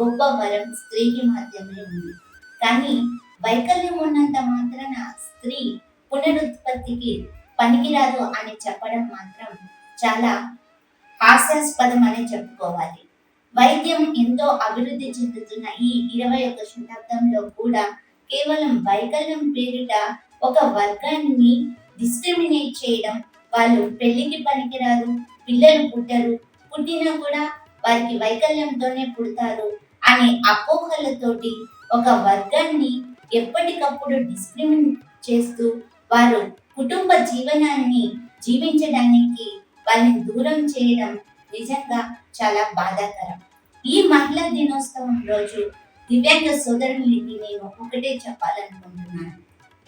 గొప్ప వరం స్త్రీకి మాత్రమే ఉంది. కానీ వైకల్యం ఉన్నంత మాత్రాన స్త్రీ పునరుత్పత్తికి పనికిరాదు అని చెప్పడం మాత్రం చాలా హాస్యాస్పదం అని చెప్పుకోవాలి. వైద్యం ఎంతో అభివృద్ధి చెందుతున్న ఈ ఇరవై ఒక శతాబ్దంలో కూడా కేవలం వైకల్యం పేరిట ఒక వర్గాన్ని డిస్క్రిమినేట్ చేయడం వాళ్ళు పెళ్ళికి పనికిరారు పిల్లలు పుట్టరు పుట్టినా కూడా వారికి వైకల్యంతోనే పుడతారు అనే అపోహలతోటి ఒక వర్గాన్ని ఎప్పటికప్పుడు డిస్క్రిమినేట్ చేస్తూ వారు కుటుంబ జీవనాన్ని జీవించడానికి వాళ్ళని దూరం చేయడం నిజంగా చాలా బాధాకరం. ఈ మహిళా దినోత్సవం రోజు దివ్యాంగ సోదరులకి నేను ఒకటే చెప్పాలనుకుంటున్నాను.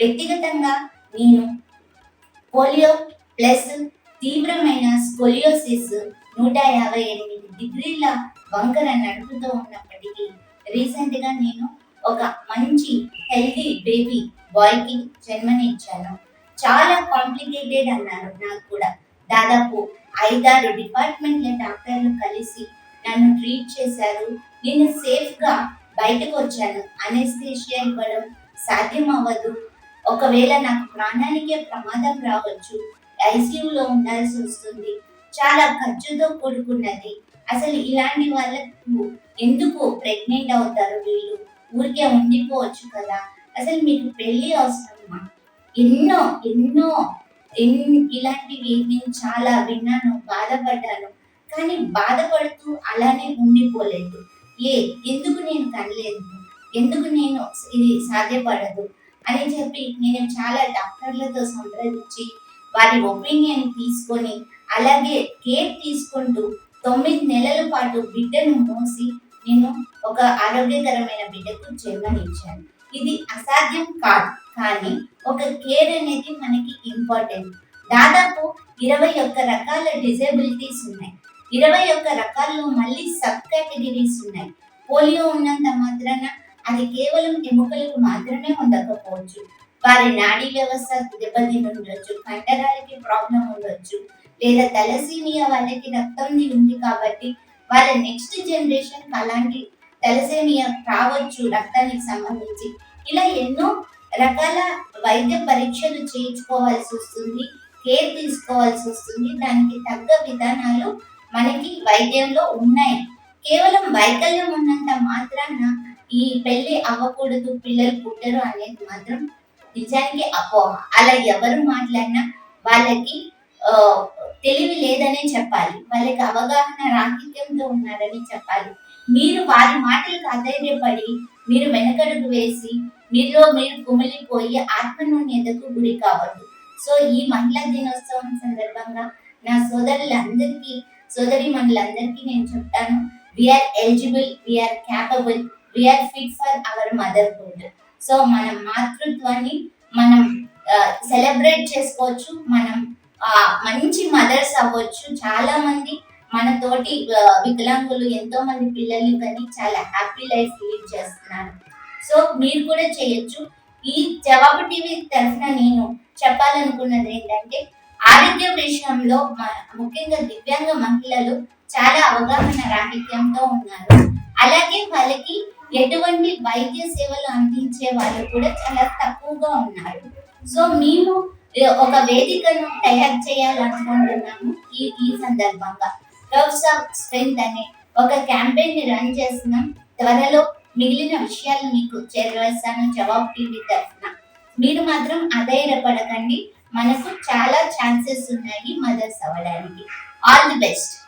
వ్యక్తిగతంగా నేను పోలియో ప్లస్ తీవ్రమైన స్కోలియోసిస్ నూట యాభై ఎనిమిది డిగ్రీల వంకర నడుపుతూ ఉన్నప్పటికీ రీసెంట్గా నేను ఒక మంచి హెల్తీ బేబీ బాయ్కి జన్మనిచ్చాను. చాలా కాంప్లికేటెడ్ అన్నారు నాకు కూడా. దాదాపు ఐదారు డిపార్ట్మెంట్ల డాక్టర్లు కలిసి నన్ను ట్రీట్ చేశారు. నేను సేఫ్గా బయటకు వచ్చాను అనెస్థేషియా ఇవ్వడం సాధ్యం అవ్వదు ఒకవేళ నాకు ప్రాణానికే ప్రమాదం రావచ్చు ఐసీయూలో ఉండాల్సి వస్తుంది. చాలా ఖర్చుతో కూడుకున్నది. అసలు ఇలాంటి వాళ్ళకు ఎందుకు ప్రెగ్నెంట్ అవుతారు వీళ్ళు? ఊరికే ఉండిపోవచ్చు కదా. అసలు మీకు పెళ్ళి అవసరమా? ఎన్నో ఎన్నో ఇలాంటివి నేను చాలా విన్నాను బాధపడ్డాను. కానీ బాధపడుతూ అలానే ఉండిపోలేదు. ఏ ఎందుకు నేను కనలేదు? ఎందుకు నేను ఇది సాధ్యపడదు? అని చెప్పి నేను చాలా డాక్టర్లతో సంప్రదించి వారి ఒపీనియన్ తీసుకొని అలాగే కేర్ తీసుకుంటూ తొమ్మిది నెలల పాటు బిడ్డను మోసి నేను ఒక ఆరోగ్యకరమైన బిడ్డకు జన్మనిచ్చాను. ఇది అసాధ్యం కాదు కానీ ఒక కేర్ అనేది మనకి ఇంపార్టెంట్. దాదాపు ఇరవై ఒక్క రకాల డిజేబిలిటీస్ ఉన్నాయి. ఇరవై ఒక్క రకాల్లో మళ్ళీ సబ్ కేటగిరీస్ ఉన్నాయి. పోలియో ఉన్నంత మాత్రాన అది కేవలం ఎముకలకు మాత్రమే ఉండకపోవచ్చు. వారి నాడీ వ్యవస్థ దెబ్బతిని ఉండొచ్చు కండరాలకి ప్రాబ్లం ఉండొచ్చు లేదా తలసీమియా వాళ్ళకి రక్తం ఉంది కాబట్టి వాళ్ళ నెక్స్ట్ జనరేషన్ అలాంటి తలసేమియా రావచ్చు రక్తానికి సంబంధించి. ఇలా ఎన్నో రకాల వైద్య పరీక్షలు చేయించుకోవాల్సి వస్తుంది కేర్ తీసుకోవాల్సి వస్తుంది. దానికి తగ్గ విధానాలు మనకి వైద్యంలో ఉన్నాయి. కేవలం వైకల్యం ఉన్నంత మాత్రాన ఈ పెళ్ళి అవ్వకూడదు పిల్లలు పుట్టరు అనేది మాత్రం నిజానికి అపోహ. అలా ఎవరు మాట్లాడినా వాళ్ళకి తెలివి లేదనే చెప్పాలి. వాళ్ళకి అవగాహన రాహిత్యంతో ఉన్నారని చెప్పాలి. మీరు వారి మాటలకు అధైర్యపడి మీరు వెనకడుగు వేసి మీలో మీరు కుమిలిపోయి ఆత్మన్యూన్యతకు గురి కావద్దు. సో ఈ మహిళా దినోత్సవం సందర్భంగా నా సోదరులందరికీ సోదరి మనులందరికీ నేను చెప్తాను we're eligible we're capable we're fit for our motherhood so మన మాతృత్వాన్ని మనం సెలబ్రేట్ చేసుకోవచ్చు మనం మంచి మదర్స్ అవ్వచ్చు. చాలా మంది మన తోటి వికలాంగులు ఎంతో మంది పిల్లల్ని కానీ చాలా హ్యాపీ లైఫ్ లీడ్ చేస్తున్నారు. సో మీరు కూడా చేయొచ్చు. ఈ జవాబు టీవీ తరఫున నేను చెప్పాలనుకున్నది ఏంటంటే ఆరోగ్య విషయంలో ముఖ్యంగా దివ్యాంగ మహిళలు చాలా అవగాహన రాహిత్యంతో ఉన్నారు. అలాగే వాళ్ళకి ఎటువంటి వైద్య సేవలు అందించే వాళ్ళు కూడా చాలా తక్కువగా ఉన్నారు. సో మేము ఒక వేదికను తయారు చేయాలనుకుంటున్నాము ఈ ఈ సందర్భంగా. కర్వ్స్ ఆఫ్ స్ట్రెంగ్త్ అనే ఒక క్యాంపెయిన్ని రన్ చేస్తున్నాం. త్వరలో మిగిలిన విషయాలు మీకు చేరవేస్తాను. జవాబు టీవీ తరఫున. మీరు మాత్రం అధైర్యపడకండి. మనకు చాలా ఛాన్సెస్ ఉన్నాయి మదర్స్ అవ్వడానికి ఆల్ ది బెస్ట్